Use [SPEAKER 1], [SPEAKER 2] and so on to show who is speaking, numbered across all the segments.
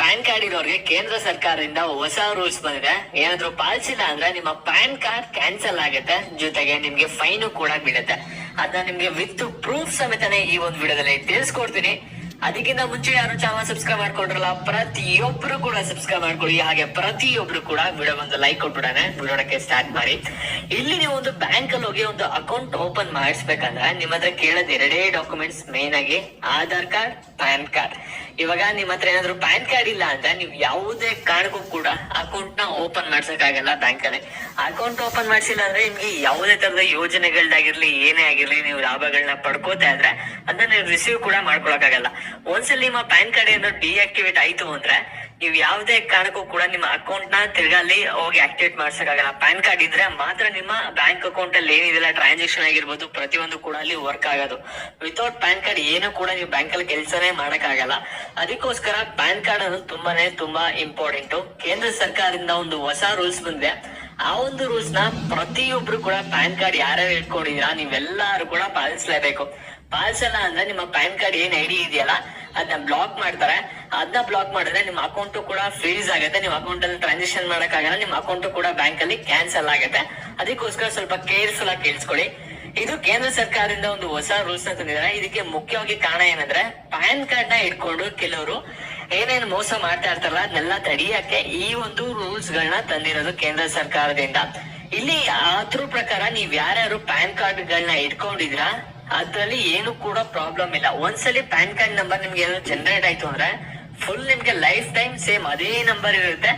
[SPEAKER 1] PAN card ಇರೋರಿಗೆ ಕೇಂದ್ರ ಸರ್ಕಾರದಿಂದ ಹೊಸ ರೂಲ್ಸ್ ಬಂದಿದೆ. ಏನಾದ್ರು ಪಾಲಿಸಿಲ್ಲ ಅಂದ್ರೆ ನಿಮ್ಮ ಪ್ಯಾನ್ ಕಾರ್ಡ್ ಕ್ಯಾನ್ಸಲ್ ಆಗುತ್ತೆ. ಜೊತೆಗೆ ನಿಮ್ಗೆ ಫೈನ್ ಕೂಡ ಬೀಳುತ್ತೆ. ಅದನ್ನ ನಿಮ್ಗೆ ವಿತ್ ಪ್ರೂಫ್ ಸಮೇತನೇ ಈ ಒಂದು ವಿಡಿಯೋದಲ್ಲಿ ತಿಳಿಸ್ಕೊಡ್ತೀನಿ. ಅದಕ್ಕಿಂತ ಮುಂಚೆ ಯಾರು ಚಾನಲ್ ಸಬ್ಸ್ಕ್ರೈಬ್ ಮಾಡ್ಕೊಂಡ್ರಲ್ಲ, ಪ್ರತಿಯೊಬ್ರು ಕೂಡ ಸಬ್ಸ್ಕ್ರೈಬ್ ಮಾಡ್ಕೊಳ್ಳಿ. ಹಾಗೆ ಪ್ರತಿಯೊಬ್ರು ಕೂಡ ವಿಡಿಯೋ ಒಂದು ಲೈಕ್ ಕೊಟ್ಬಿಡಾನೆ ವಿಡಿಯೋಕ್ಕೆ ಸ್ಟಾರ್ಟ್ ಮಾಡಿ. ಇಲ್ಲಿ ನೀವು ಒಂದು ಬ್ಯಾಂಕ್ ಅಲ್ಲಿ ಹೋಗಿ ಒಂದು ಅಕೌಂಟ್ ಓಪನ್ ಮಾಡಿಸ್ಬೇಕಂದ್ರೆ ನಿಮ್ಮ ಹತ್ರ ಕೇಳೋದು ಎರಡೇ ಡಾಕ್ಯುಮೆಂಟ್ಸ್ ಮೇನ್ ಆಗಿ ಆಧಾರ್ ಕಾರ್ಡ್, ಪ್ಯಾನ್ ಕಾರ್ಡ್. ಇವಾಗ ನಿಮ್ ಹತ್ರ ಏನಾದ್ರು ಪ್ಯಾನ್ ಕಾರ್ಡ್ ಇಲ್ಲ ಅಂದ್ರೆ ನೀವು ಯಾವುದೇ ಕಾರ್ಡ್ಗೂ ಕೂಡ ಅಕೌಂಟ್ನ ಓಪನ್ ಮಾಡ್ಸಕ್ಕಾಗಲ್ಲ ಬ್ಯಾಂಕ್ ಅಲ್ಲಿ. ಅಕೌಂಟ್ ಓಪನ್ ಮಾಡ್ಸಿಲ್ಲ ಅಂದ್ರೆ ನಿಮ್ಗೆ ಯಾವುದೇ ತರದ ಯೋಜನೆಗಳಾಗಿರ್ಲಿ ಏನೇ ಆಗಿರ್ಲಿ, ನೀವು ಲಾಭಗಳನ್ನ ಪಡ್ಕೋತಾ ಇದ್ರೆ ಅದನ್ನ ನೀವು ರಿಸೀವ್ ಕೂಡ ಮಾಡ್ಕೊಳಕ್ಕಾಗಲ್ಲ. ಒಂದ್ಸಲ ನಿಮ್ಮ ಪ್ಯಾನ್ ಕಾರ್ಡ್ ಏನಾದ್ರು ಡಿಆಕ್ಟಿವೇಟ್ ಆಯ್ತು ಅಂದ್ರೆ ನೀವು ಯಾವುದೇ ಕಾರಣಕ್ಕೂ ಕೂಡ ನಿಮ್ಮ ಅಕೌಂಟ್ನ ತಿರ್ಗಾ ಹೋಗಿ ಆಕ್ಟಿವೇಟ್ ಮಾಡ್ಸಕ್ಕಾಗಲ್ಲ. ಪ್ಯಾನ್ ಕಾರ್ಡ್ ಇದ್ರೆ ಮಾತ್ರ ನಿಮ್ಮ ಬ್ಯಾಂಕ್ ಅಕೌಂಟ್ ಅಲ್ಲಿ ಏನಿದೆಲ್ಲ ಟ್ರಾನ್ಸಾಕ್ಷನ್ ಆಗಿರ್ಬೋದು ಪ್ರತಿಯೊಂದು ಕೂಡ ಅಲ್ಲಿ ವರ್ಕ್ ಆಗೋದು. ವಿತೌಟ್ ಪ್ಯಾನ್ ಕಾರ್ಡ್ ಏನು ಕೂಡ ನೀವು ಬ್ಯಾಂಕ್ ಅಲ್ಲಿ ಕೆಲಸನೇ ಮಾಡಕ್ಕಾಗಲ್ಲ. ಅದಕ್ಕೋಸ್ಕರ ಪ್ಯಾನ್ ಕಾರ್ಡ್ ಅನ್ನೋದು ತುಂಬಾನೇ ತುಂಬಾ ಇಂಪಾರ್ಟೆಂಟ್ ಕೇಂದ್ರ ಸರ್ಕಾರದಿಂದ ಒಂದು ಹೊಸ ರೂಲ್ಸ್ ಬಂದಿದೆ. ಆ ಒಂದು ರೂಲ್ಸ್ನ ಪ್ರತಿಯೊಬ್ರು ಕೂಡ ಪ್ಯಾನ್ ಕಾರ್ಡ್ ಯಾರ್ಯಾರು ಇಟ್ಕೊಂಡಿದೀರಾ ನೀವೆಲ್ಲಾರು ಕೂಡ ಪಾಲಿಸಲೇಬೇಕು. ಪಾಲಿಸಲ್ಲ ಅಂದ್ರೆ ನಿಮ್ಮ ಪ್ಯಾನ್ ಕಾರ್ಡ್ ಏನ್ ಐಡಿ ಇದೆಯಲ್ಲ ಅದನ್ನ ಬ್ಲಾಕ್ ಮಾಡ್ತಾರೆ. ಅದನ್ನ ಬ್ಲಾಕ್ ಮಾಡಿದ್ರೆ ನಿಮ್ಮ ಅಕೌಂಟ್ ಕೂಡ ಫ್ರೀಸ್ ಆಗುತ್ತೆ. ನಿಮ್ಮ ಅಕೌಂಟ್ ಅಲ್ಲಿ ಟ್ರಾನ್ಸಾಕ್ಷನ್ ಮಾಡಕ್ಕಾಗಲ್ಲ ನಿಮ್ಮ ಅಕೌಂಟ್ ಕೂಡ ಬ್ಯಾಂಕ್ ಅಲ್ಲಿ ಕ್ಯಾನ್ಸಲ್ ಆಗುತ್ತೆ. ಅದಕ್ಕೋಸ್ಕರ ಸ್ವಲ್ಪ ಕೇರ್ಫುಲ್ ಆಗಿ ಕೇಳಿಸ್ಕೊಳ್ಳಿ. ಇದು ಕೇಂದ್ರ ಸರ್ಕಾರದಿಂದ ಒಂದು ಹೊಸ ರೂಲ್ಸ್ನ ತಂದಿದ್ದಾರೆ. ಇದಕ್ಕೆ ಮುಖ್ಯವಾಗಿ ಕಾರಣ ಏನಂದ್ರೆ ಪ್ಯಾನ್ ಕಾರ್ಡ್ನ ಇಟ್ಕೊಂಡು ಕೆಲವರು ಏನೇನ್ ಮೋಸ ಮಾಡ್ತಾ ಇರ್ತಾರಲ್ಲ ಅದನ್ನೆಲ್ಲ ತಡಿಯಕ್ಕೆ ಈ ಒಂದು ರೂಲ್ಸ್ ಗಳನ್ನ ತಂದಿರೋದು ಕೇಂದ್ರ ಸರ್ಕಾರದಿಂದ. ಇಲ್ಲಿ ಅದ್ರ ಪ್ರಕಾರ ನೀವ್ ಯಾರ್ಯಾರು ಪ್ಯಾನ್ ಕಾರ್ಡ್ ಗಳನ್ನ ಇಟ್ಕೊಂಡಿದ್ರ ಅದ್ರಲ್ಲಿ ಏನು ಕೂಡ ಪ್ರಾಬ್ಲಮ್ ಇಲ್ಲ. ಒಂದ್ಸಲಿ ಪ್ಯಾನ್ ಕಾರ್ಡ್ ನಂಬರ್ ನಿಮ್ಗೆ ಏನಾದ್ರು ಜನರೇಟ್ ಆಯ್ತು ಅಂದ್ರೆ ಫುಲ್ ನಿಮ್ಗೆ ಲೈಫ್ ಟೈಮ್ ಸೇಮ್ ಅದೇ ನಂಬರ್ ಇರುತ್ತೆ.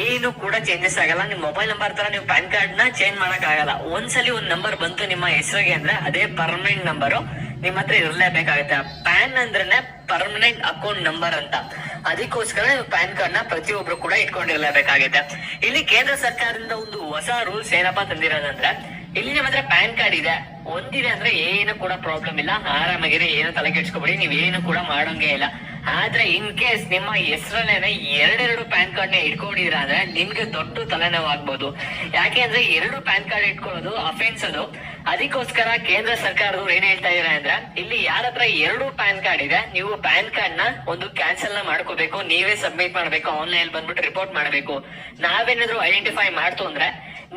[SPEAKER 1] ಏನು ಕೂಡ ಚೇಂಜಸ್ ಆಗಲ್ಲ. ನಿಮ್ ಮೊಬೈಲ್ ನಂಬರ್ ತರ ನೀವು ಪ್ಯಾನ್ ಕಾರ್ಡ್ನ ಚೇಂಜ್ ಮಾಡಕ್ ಆಗಲ್ಲ. ಒಂದ್ಸಲಿ ಒಂದ್ ನಂಬರ್ ಬಂತು ನಿಮ್ಮ ಹೆಸರಿಗೆ ಅಂದ್ರೆ ಅದೇ ಪರ್ಮನೆಂಟ್ ನಂಬರ್ ನಿಮ್ ಹತ್ರ ಇರಲೇಬೇಕಾಗುತ್ತೆ. ಪ್ಯಾನ್ ಅಂದ್ರೆ ಪರ್ಮನೆಂಟ್ ಅಕೌಂಟ್ ನಂಬರ್ ಅಂತ. ಅದಕ್ಕೋಸ್ಕರ ನೀವು ಪ್ಯಾನ್ ಕಾರ್ಡ್ನ ಪ್ರತಿಯೊಬ್ರು ಕೂಡ ಇಟ್ಕೊಂಡಿರ್ಲೇಬೇಕಾಗುತ್ತೆ. ಇಲ್ಲಿ ಕೇಂದ್ರ ಸರ್ಕಾರದಿಂದ ಒಂದು ಹೊಸ ರೂಲ್ಸ್ ಏನಪ್ಪಾ ತಂದಿರೋದಂದ್ರೆ, ಇಲ್ಲಿ ನಿಮ್ಮ ಹತ್ರ ಪ್ಯಾನ್ ಕಾರ್ಡ್ ಇದೆ. ಒಂದಿದೆ ಅಂದ್ರೆ ಏನು ಕೂಡ ಪ್ರಾಬ್ಲಮ್ ಇಲ್ಲ. ಆರಾಮಾಗಿರಿ, ಏನು ತಲೆ ಕೆಡ್ಸ್ಕೊಬೇಡಿ ನೀವ್ ಏನು ಕೂಡ ಮಾಡೋಂಗೇ ಇಲ್ಲ. ಆದ್ರೆ ಇನ್ ಕೇಸ್ ನಿಮ್ಮ ಹೆಸರಲ್ಲೇನೆ ಎರಡೆರಡು ಪ್ಯಾನ್ ಕಾರ್ಡ್ನ ಇಟ್ಕೊಂಡಿದ್ರ ಅಂದ್ರೆ ನಿಮ್ಗೆ ದೊಡ್ಡ ತಲೆನೋವು ಆಗ್ಬೋದು ಯಾಕೆ ಅಂದ್ರೆ ಎರಡು ಪ್ಯಾನ್ ಕಾರ್ಡ್ ಇಟ್ಕೊಳ್ಳೋದು ಅಫೆನ್ಸ್ ಅದು. ಅದಕ್ಕೋಸ್ಕರ ಕೇಂದ್ರ ಸರ್ಕಾರದವ್ರು ಏನ್ ಹೇಳ್ತಾ ಇದಾರೆ ಅಂದ್ರೆ ಇಲ್ಲಿ ಯಾರ ಹತ್ರ ಎರಡು ಪ್ಯಾನ್ ಕಾರ್ಡ್ ಇದೆ, ನೀವು ಪ್ಯಾನ್ ಕಾರ್ಡ್ನ ಒಂದು ಕ್ಯಾನ್ಸಲ್ನ ಮಾಡ್ಕೋಬೇಕು, ನೀವೇ ಸಬ್ಮಿಟ್ ಮಾಡ್ಬೇಕು ಆನ್ಲೈನ್ ಬಂದ್ಬಿಟ್ಟು ರಿಪೋರ್ಟ್ ಮಾಡ್ಬೇಕು. ನಾವೇನಾದ್ರು ಐಡೆಂಟಿಫೈ ಮಾಡ್ತು ಅಂದ್ರೆ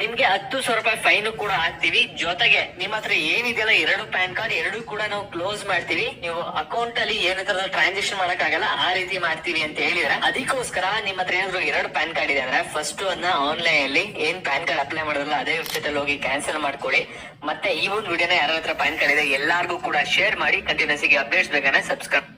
[SPEAKER 1] ನಿಮ್ಗೆ ಹತ್ತು ಸಾವಿರ ರೂಪಾಯಿ ಫೈನ್ ಕೂಡ ಹಾಕ್ತಿವಿ. ಜೊತೆಗೆ ನಿಮ್ಮ ಹತ್ರ ಏನಿದೆಯಲ್ಲ ಎರಡು ಪ್ಯಾನ್ ಕಾರ್ಡ್ ಎರಡು ಕೂಡ ನಾವು ಕ್ಲೋಸ್ ಮಾಡ್ತೀವಿ. ನೀವು ಅಕೌಂಟ್ ಅಲ್ಲಿ ಏನ ಟ್ರಾನ್ಸಾಕ್ಷನ್ ಟ್ರಾನ್ಸಾಕ್ಷನ್ ಮಾಡಕ್ಕಾಗಲ್ಲ ಆ ರೀತಿ ಮಾಡ್ತೀವಿ ಅಂತ ಹೇಳಿದ್ರೆ ಅದಕ್ಕೋಸ್ಕರ ನಿಮ್ಮ ಹತ್ರ ಏನಾದ್ರು ಎರಡು ಪ್ಯಾನ್ ಕಾರ್ಡ್ ಇದೆ ಅಂದ್ರೆ ಫಸ್ಟ್ ಅನ್ನ ಆನ್ಲೈನ್ ಅಲ್ಲಿ ಏನ್ ಪ್ಯಾನ್ ಕಾರ್ಡ್ ಅಪ್ಲೈ ಮಾಡೋದಲ್ಲ ಅದೇ ವೆಬ್ಸೈಟ್ ಅಲ್ಲಿ ಹೋಗಿ ಕ್ಯಾನ್ಸಲ್ ಮಾಡ್ಕೊಳ್ಳಿ. ಮತ್ತೆ ಈ ಒಂದು ವಿಡಿಯೋನ ಯಾರ ಹತ್ರ ಪ್ಯಾನ್ ಕಾರ್ಡ್ ಇದೆ ಎಲ್ಲಾರ್ಗೂ ಕೂಡ ಶೇರ್ ಮಾಡಿ ಕಂಟಿನ್ಯೂಸ್ಗೆ ಅಪ್ಡೇಟ್ಸ್ ಬೇಕಂದ್ರೆ ಸಬ್ಸ್ಕ್ರೈಬ್